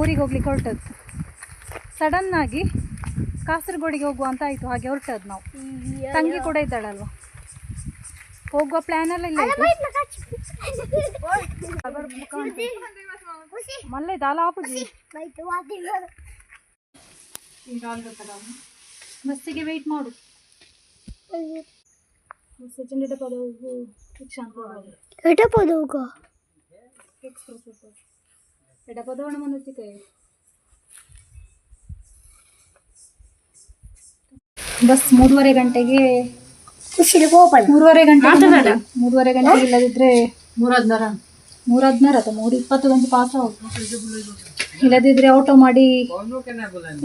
ಊರಿಗೆ ಹೋಗ್ಲಿಕ್ಕೆ ಹೊರಟದ್ದು. ಸಡನ್ನಾಗಿ ಕಾಸರಗೋಡಿಗೆ ಹೋಗುವ ಅಂತ ಆಯಿತು ಹಾಗೆ ಹೊರಟದ್ದು ನಾವು. ತಂಗಿ ಕೂಡ ಇದ್ದಾಳಲ್ವ? ಹೋಗುವ ಪ್ಲ್ಯಾನೆಲ್ಲ ಇಲ್ಲ ಮಲ್ಲೆ ದಾಲ ಆಪುಜಿ ಬಸ್ಸಿಗೆ ವೆಯ್ಟ್ ಮಾಡು. ಬಸ್ ಎಕ್ಸ್ಪ್ರೆಸ್ ಎಡಪದವಣ ಮನಸ್ಸಿಗೆ ಬಸ್ ಮೂರುವರೆ ಗಂಟೆಗೆ ಮೂರುವರೆ ಗಂಟೆ ಮೂರುವರೆ ಗಂಟೆಗೆ ಇಲ್ಲದಿದ್ರೆ ಮೂರ್ ಹದಿನಾರ ಮೂರು ಹದಿನಾರ ಅಥವಾ ಮೂರು ಇಪ್ಪತ್ತು ಗಂಟೆ ಪಾಸ್ ಆಗುತ್ತೆ ಇಲ್ಲದಿದ್ರೆ ಆಟೋ ಮಾಡಿ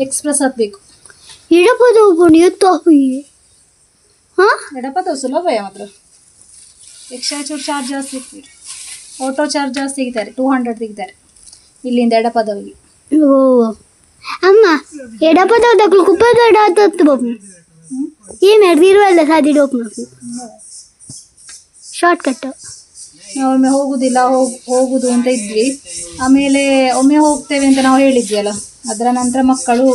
ಎಕ್ಸ್ಪ್ರೆಸ್ ಹತ್ಬೇಕು ಹಾ ಎಡಪದ ಸುಲಭ ಮಾತ್ರ ಎಕ್ಸ್ಟ್ರಾ ಚೂರು ಚಾರ್ಜ್ ಜಾಸ್ತಿ ಆಟೋ ಚಾರ್ಜ್ ಜಾಸ್ತಿ ತೆಗಿತಾರೆ ಟೂ ಹಂಡ್ರೆಡ್ ತೆಗಿತಾರೆ ಇಲ್ಲಿಂದ ಎಡಪದವಿಗೆ ಓ ಅಮ್ಮ ಎಡಪದೋದಕ್ಕಲು ಕುಪ್ಪದ ಆತತ್ತು ಬಾಬು ಈ ನಡೆದಿರುವಲ್ಲ ಸಾದಿ ಡೋಪ್ ಶಾರ್ಟ್ ಕಟ್ ನಾವು ಒಮ್ಮೆ ಹೋಗುದಿಲ್ಲ ಹೋಗ್ ಹೋಗುದು ಅಂತ ಇದ್ವಿ. ಆಮೇಲೆ ಒಮ್ಮೆ ಹೋಗ್ತೇವೆ ಅಂತ ನಾವು ಹೇಳಿದ್ವಿ ಅಲ್ಲ ಅದರ ನಂತರ ಮಕ್ಕಳು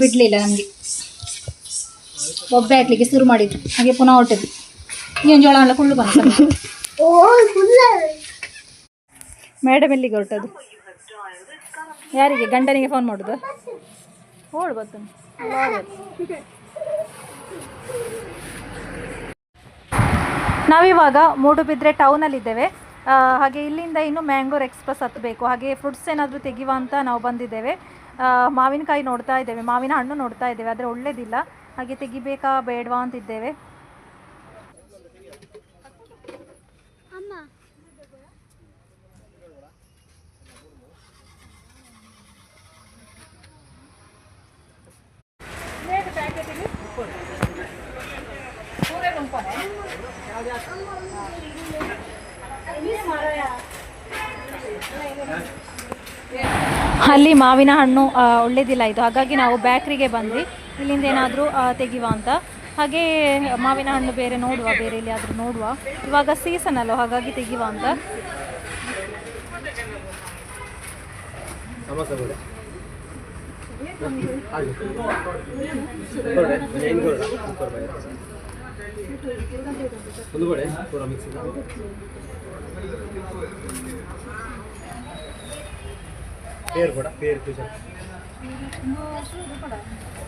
ಬಿಡಲಿಲ್ಲ ನಮಗೆ. ಒಬ್ಬೆ ಹಾಕ್ಲಿಕ್ಕೆ ಶುರು ಮಾಡಿದ್ರು ಹಾಗೆ ಪುನಃ ಹೊರಟಿದ್ವಿ ಏನು ಜೋಳ ಎಲ್ಲ ಕುಳ್ಳು ಬಂತು ಮೇಡಮ್ ಎಲ್ಲಿಗೆ ಹೊರಟದು ಯಾರಿಗೆ? ಗಂಡನಿಗೆ ಫೋನ್ ಮಾಡುದು? ಓಡ್ ಬರ್ತದೆ ನಾವಿವಾಗ ಮೂಡುಬಿದ್ರೆ ಟೌನಲ್ಲಿದ್ದೇವೆ ಹಾಗೆ ಇಲ್ಲಿಂದ ಇನ್ನು ಮ್ಯಾಂಗ್ಳೂರ್ ಎಕ್ಸ್ಪ್ರೆಸ್ ಹತ್ತಬೇಕು. ಹಾಗೆ ಫ್ರೂಟ್ಸ್ ಏನಾದರೂ ತೆಗಿವ ಅಂತ ನಾವು ಬಂದಿದ್ದೇವೆ. ಮಾವಿನಕಾಯಿ ನೋಡ್ತಾ ಇದ್ದೇವೆ. ಮಾವಿನ ಹಣ್ಣು ನೋಡ್ತಾ ಇದ್ದೇವೆ, ಆದರೆ ಒಳ್ಳೇದಿಲ್ಲ. ಹಾಗೆ ತೆಗಿಬೇಕಾ ಬೇಡವಾ ಅಂತಿದ್ದೇವೆ. ಅಲ್ಲಿ ಮಾವಿನ ಹಣ್ಣು ಒಳ್ಳೇದಿಲ್ಲ ಇದು. ಹಾಗಾಗಿ ನಾವು ಬ್ಯಾಕ್ರಿಗೆ ಬಂದ್ವಿ. ಇಲ್ಲಿಂದ ಏನಾದರೂ ತೆಗೆಯುವ ಅಂತ. ಹಾಗೆ ಮಾವಿನ ಹಣ್ಣು ಬೇರೆ ನೋಡುವ, ಬೇರೆ ಎಲ್ಲಿಯಾದರೂ ನೋಡುವ. ಇವಾಗ ಸೀಸನ್ ಅಲ್ಲೋ ಹಾಗಾಗಿ ತೆಗೆಯುವ ಅಂತ.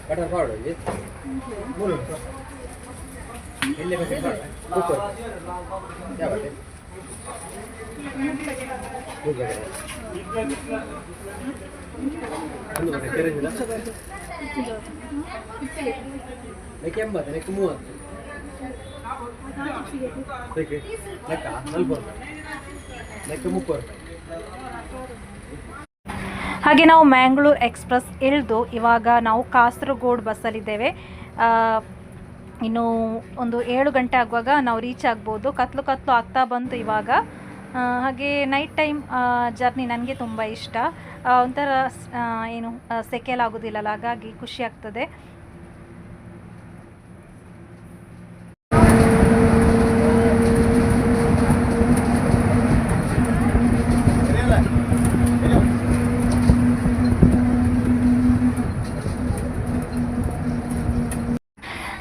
ಬಟರ್ ಪೌಡರ್ ಕುಕ್ಕರ್ ಯಾವ ಬಟ್ಟೆ ಮೂರು ಬಟ್ಟೆ ಒಂದು ಬಟ್ಟೆ ತೆರೆದಿಲ್ಲ ಲೆಕ್ಕ ಎಂಬತ್ತು ಲೆಕ್ಕ ಮೂವತ್ತು ಲೆಕ್ಕ ಲೆಕ್ಕ ನಲ್ವತ್ತು ರೂಪಾಯಿ ಲೆಕ್ಕ ಮುಪ್ಪತ್ತು ರೂಪಾಯಿ ಹಾಗೆ ನಾವು ಮ್ಯಾಂಗ್ಳೂರ್ ಎಕ್ಸ್ಪ್ರೆಸ್ ಇಳಿದು ಇವಾಗ ನಾವು ಕಾಸರಗೋಡು ಬಸ್ಸಲ್ಲಿದ್ದೇವೆ. ಇನ್ನು ಒಂದು ಏಳು ಗಂಟೆ ಆಗುವಾಗ ನಾವು ರೀಚ್ ಆಗ್ಬೋದು. ಕತ್ಲು ಕತ್ಲು ಆಗ್ತಾ ಬಂತು ಇವಾಗ. ಹಾಗೆ ನೈಟ್ ಟೈಮ್ ಜರ್ನಿ ನನಗೆ ತುಂಬ ಇಷ್ಟ. ಒಂಥರ ಏನು ಸೆಕೆಲ್ ಆಗೋದಿಲ್ಲಲ್ಲ, ಹಾಗಾಗಿ ಖುಷಿ ಆಗ್ತದೆ.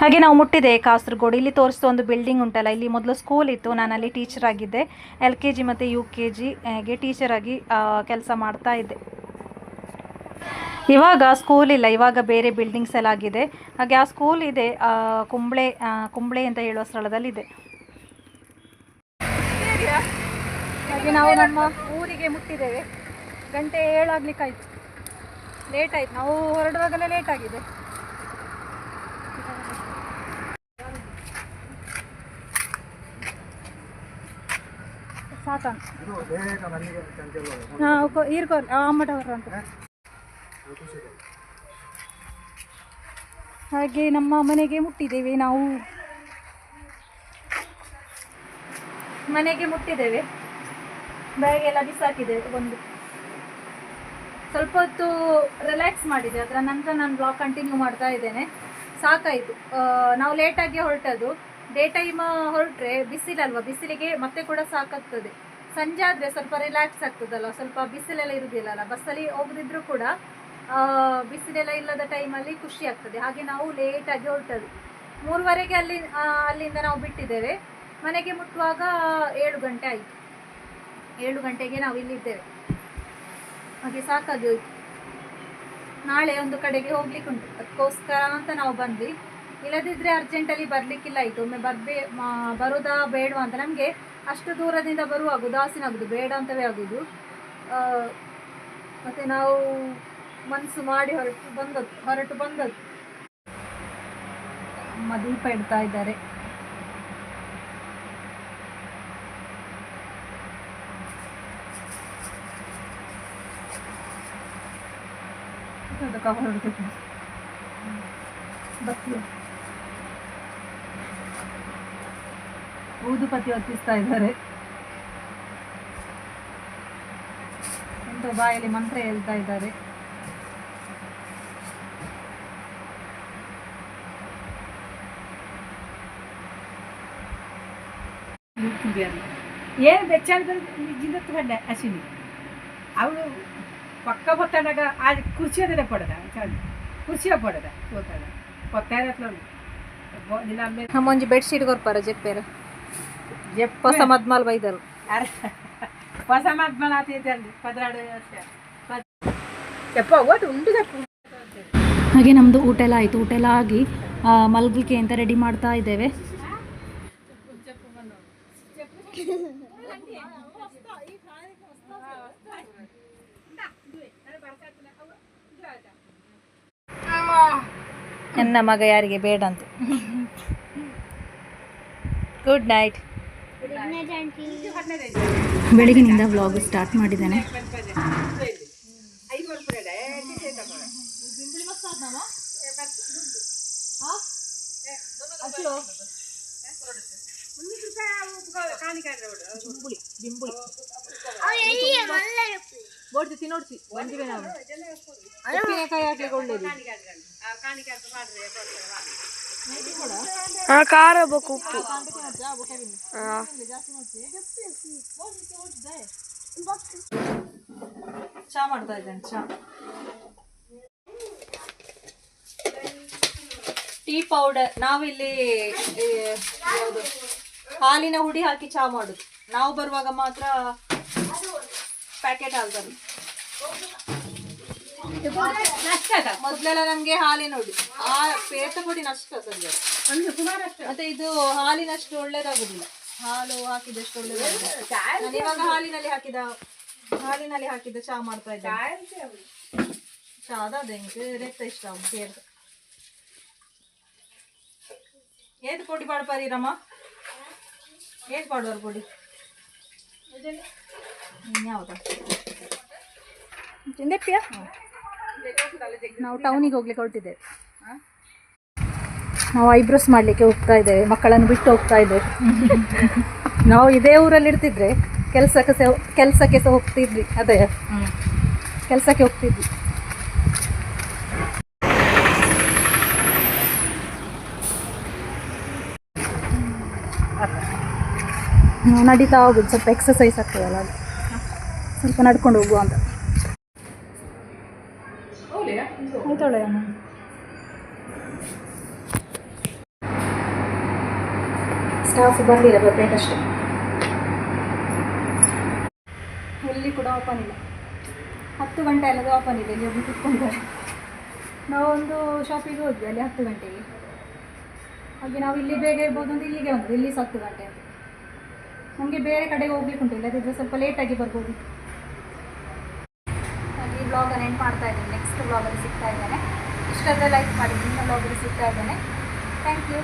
ಹಾಗೆ ನಾವು ಮುಟ್ಟಿದೆ. ಕಾಸರಗೋಡು. ಇಲ್ಲಿ ತೋರಿಸಿದ ಒಂದು ಬಿಲ್ಡಿಂಗ್ ಉಂಟಲ್ಲ, ಇಲ್ಲಿ ಮೊದಲು ಸ್ಕೂಲ್ ಇತ್ತು. ನಾನು ಅಲ್ಲಿ ಟೀಚರ್ ಆಗಿದ್ದೆ. ಎಲ್ ಕೆ ಜಿ ಮತ್ತು ಯು ಕೆ ಜಿಗೆ ಟೀಚರ್ ಆಗಿ ಕೆಲಸ ಮಾಡ್ತಾ ಇದ್ದೆ. ಇವಾಗ ಸ್ಕೂಲ್ ಇಲ್ಲ. ಇವಾಗ ಬೇರೆ ಬಿಲ್ಡಿಂಗ್ಸ್ ಎಲ್ಲ ಆಗಿದೆ. ಹಾಗೆ ಆ ಸ್ಕೂಲ್ ಇದೆ ಕುಂಬಳೆ ಕುಂಬಳೆ ಕುಂಬ್ಳೆ ಅಂತ ಹೇಳುವ ಸ್ಥಳದಲ್ಲಿದೆ. ಹಾಗೆ ನಾವು ನಮ್ಮ ಊರಿಗೆ ಮುಟ್ಟಿದ್ದೇವೆ. ಗಂಟೆ ಏಳಾಗ್ಲಿಕ್ಕಾಯ್ತು. ಲೇಟ್ ಆಯ್ತು. ನಾವು ಹೊರಡುವಾಗಲೇ ಲೇಟ್ ಆಗಿದೆ. ಸಾಕ ಹಾಂ ಈರ್ಕೋ ಅಮ್ಮಟವ್ರ ಅಂತ. ಹಾಗೆ ನಮ್ಮ ಮನೆಗೆ ಮುಟ್ಟಿದ್ದೇವೆ ನಾವು. ಮನೆಗೆ ಮುಟ್ಟಿದ್ದೇವೆ. ಬ್ಯಾಗ್ ಎಲ್ಲ ಬಿಸಾಕಿದ್ದೇವೆ ಒಂದು. ಸ್ವಲ್ಪ ಹೊತ್ತು ರಿಲ್ಯಾಕ್ಸ್ ಮಾಡಿದೆ. ಅದರ ನಂತರ ನಾನು ಬ್ಲಾಗ್ ಕಂಟಿನ್ಯೂ ಮಾಡ್ತಾ ಇದ್ದೇನೆ. ಸಾಕಾಯಿತು. ನಾವು ಲೇಟಾಗಿ ಹೊರಟದ್ದು. ಡೇ ಟೈಮ್ ಹೊರಟ್ರೆ ಬಿಸಿಲಲ್ವಾ? ಬಿಸಿಲಿಗೆ ಮತ್ತೆ ಕೂಡ ಸಾಕಾಗ್ತದೆ. ಸಂಜೆ ಆದರೆ ಸ್ವಲ್ಪ ರಿಲ್ಯಾಕ್ಸ್ ಆಗ್ತದಲ್ಲ ಸ್ವಲ್ಪ ಬಿಸಿಲೆಲ್ಲ ಇರುವುದಿಲ್ಲಲ್ಲ ಬಸ್ಸಲ್ಲಿ ಹೋಗದಿದ್ರು ಕೂಡ ಬಿಸಿಲೆಲ್ಲ ಇಲ್ಲದ ಟೈಮಲ್ಲಿ ಖುಷಿ ಆಗ್ತದೆ. ಹಾಗೆ ನಾವು ಲೇಟಾಗಿ ಹೊರಟದ್ದು. ಮೂರುವರೆಗೆ ಅಲ್ಲಿ ಅಲ್ಲಿಂದ ನಾವು ಬಿಟ್ಟಿದ್ದೇವೆ. ಮನೆಗೆ ಮುಟ್ಟುವಾಗ ಏಳು ಗಂಟೆ ಆಯಿತು. ಏಳು ಗಂಟೆಗೆ ನಾವು ಇಲ್ಲಿದ್ದೇವೆ. ಹಾಗೆ ಸಾಕಾಗಿ ಹೋಯ್ತು. ನಾಳೆ ಒಂದು ಕಡೆಗೆ ಹೋಗ್ಲಿಕ್ಕೆ ಉಂಟು ಅದಕ್ಕೋಸ್ಕರ ಅಂತ ನಾವು ಬಂದ್ವಿ. ಇಲ್ಲದಿದ್ದರೆ ಅರ್ಜೆಂಟಲ್ಲಿ ಬರಲಿಕ್ಕಿಲ್ಲ ಆಯಿತು ಒಮ್ಮೆ ಬರ್ಬೇ ಬರೋದಾ ಬೇಡವಾ ಅಂತ. ನಮಗೆ ಅಷ್ಟು ದೂರದಿಂದ ಬರುವಾಗ ಉದಾಸೀನ ಆಗೋದು, ಬೇಡ ಅಂತವೇ ಆಗೋದು. ಮತ್ತೆ ನಾವು ಮನಸ್ಸು ಮಾಡಿ ಹೊರಟು ಬಂದದ್ದು ಹೊರಟು ಬಂದದ್ದು. ದೀಪ ಇಡ್ತಾ ಇದ್ದಾರೆ. ಬತ್ತಿ ಊದುಪತಿ ಹೊತ್ತಿಸ್ತಾ ಇದ್ದಾರೆ. ಒಂದು ಬಾಯಲ್ಲಿ ಮಂತ್ರ ಹೇಳ್ತಾ ಇದ್ದಾರೆ. ಏನು ಬೆಚ್ಚಾರದ ಜಿಂದ ಅಶ್ವಿನಿ. ಅವಳು ಪಕ್ಕ ಬತ್ತಾಡಾಗ ಆ ಕುರ್ಚಿ ಅದನ್ನ ಪಡೆದ ಕುರ್ಚಿಯ ಪಡೆದ ಹೋತಾಡ ಕೊತ್ತಾರ ದಿನ ಅಮ್ಮ ಒಂಜಿ ಬೆಡ್ಶೀಟ್ ಕೊರ್ಪಾರ ಜೆಪ್ಪೇರ? ಎಪ್ಪ మద్మాలు ಬೈದರು. ಹಾಗೆ ನಮ್ದು ಊಟ ಎಲ್ಲ ಆಯಿತು. ಊಟ ಎಲ್ಲ ಆಗಿ ಮಲಗಲಿಕ್ಕೆ ಅಂತ ರೆಡಿ ಮಾಡ್ತಾ ಇದ್ದೇವೆ. ನನ್ನ ಮಗ ಯಾರಿಗೆ ಬೇಡ ಅಂತ. ಗುಡ್ ನೈಟ್ ಬೆಳಗಿನಿಂದ ವ್ಲಾಗ್ ಸ್ಟಾರ್ಟ್ ಮಾಡಿದ್ದೇನೆ. ತಿನ್ನೋಡ್ತಿ ಬಂದಿವೆ ನಾವು ಉಪ್ಪಿನಕಾಯಿ ಒಳ್ಳೇದು ಖಾರ ಬೇಕು ಉಪ್ಪು ಚಾ ಮಾಡ್ತಾ ಇದ್ದೇನೆ ಚಾ. ಟೀ ಪೌಡರ್ ನಾವಿಲ್ಲಿ ಯಾವುದು ಹಾಲಿನ ಹುಡಿ ಹಾಕಿ ಚಾ ಮಾಡುದು. ನಾವು ಬರುವಾಗ ಮಾತ್ರ ಪ್ಯಾಕೆಟ್ ಹಾಲು ನಷ್ಟ ಅದ. ಮೊದಲೆಲ್ಲ ನಮ್ಗೆ ಹಾಲಿನ ನೋಡಿ ಆ ಪೇತ ಪುಡಿ ನಷ್ಟ ಸದ್ಯ ಮತ್ತೆ ಇದು ಹಾಲಿನಷ್ಟು ಒಳ್ಳೇದಾಗುದಿಲ್ಲ. ಹಾಲು ಹಾಕಿದಷ್ಟು ಒಳ್ಳೇದಾಗುದಿಲ್ಲ. ಇವಾಗ ಹಾಲಿನಲ್ಲಿ ಹಾಕಿದ ಹಾಲಿನಲ್ಲಿ ಹಾಕಿದ ಚಹಾ ಮಾಡ್ತಾ ಇದ್ದಾರೆ ಚಾ ಅದ ರೆತ್ತ ಇಷ್ಟ ಅವ್ನು ಏದು ಪೊಡಿ ಪಾಡ್ಪಾರಿ ರಮ್ಮ ಏದು ಪಾಡುವರು ಪೊಡಿ? ಇನ್ಯಾವುದ? ನಾವು ಟೌನಿಗೆ ಹೋಗ್ಲಿಕ್ಕೆ ಹೊರಟಿದ್ದೇವೆ ನಾವು ಐಬ್ರೋಸ್ ಮಾಡಲಿಕ್ಕೆ ಹೋಗ್ತಾ ಇದ್ದೇವೆ, ಮಕ್ಕಳನ್ನು ಬಿಟ್ಟು ಹೋಗ್ತಾ ಇದ್ದೇವೆ. ನಾವು ಇದೇ ಊರಲ್ಲಿ ಇರ್ತಿದ್ರೆ ಕೆಲಸಕ್ಕೆ ಸಹ ಕೆಲಸಕ್ಕೆ ಸಹ ಹೋಗ್ತಿದ್ವಿ, ಅದೇ. ಕೆಲಸಕ್ಕೆ ಹೋಗ್ತಿದ್ವಿ. ನಡೀತಾ ಹೋಗುದು ಸ್ವಲ್ಪ ಎಕ್ಸಸೈಸ್ ಆಗ್ತದಲ್ಲ ಸ್ವಲ್ಪ ನಡ್ಕೊಂಡು ಹೋಗುವ ಅಂತ. ಆಯ್ತಾಳೆ ಸ್ಟಾಫ್ ಬರಲಿಲ್ಲ ಬರ್ಬೇಕಷ್ಟೆ ಎಲ್ಲಿ ಕೂಡ ಓಪನ್ ಇಲ್ಲ. ಹತ್ತು ಗಂಟೆ ಅಲ್ಲದು ಓಪನ್ ಇದೆ ಇಲ್ಲಿ ಒಬ್ಬರು ಕುತ್ಕೊಂಡಿದ್ದಾರೆ ನಾವೊಂದು ಶಾಪಿಗೆ ಹೋದ್ವಿ ಅಲ್ಲಿ ಹತ್ತು ಗಂಟೆಗೆ. ಹಾಗೆ ನಾವು ಇಲ್ಲಿ ಬೇಗ ಇರ್ಬೋದು ಅಂತ ಇಲ್ಲಿಗೆ ಬಂದ್ವಿ ಇಲ್ಲಿ ಸಹ ಹತ್ತು ಗಂಟೆ ಅಂತ. ನಮಗೆ ಬೇರೆ ಕಡೆಗೆ ಹೋಗ್ಲಿಕ್ಕೆ ಉಂಟು ಇಲ್ಲದಿದ್ದರೆ ಸ್ವಲ್ಪ ಲೇಟಾಗಿ ಬರ್ಬೋದು. ಬ್ಲಾಗನ್ನು ಎಂಡ್ ಮಾಡ್ತಾ ಇದ್ದೀನಿ. ನೆಕ್ಸ್ಟ್ ಬ್ಲಾಗಲ್ಲಿ ಸಿಗ್ತಾ ಇದ್ದೇನೆ. ಇಷ್ಟದ ಲೈಕ್ ಮಾಡಿ ನಿಮ್ಮ ಬ್ಲಾಗಲ್ಲಿ ಸಿಗ್ತಾ ಇದ್ದೇನೆ. Thank you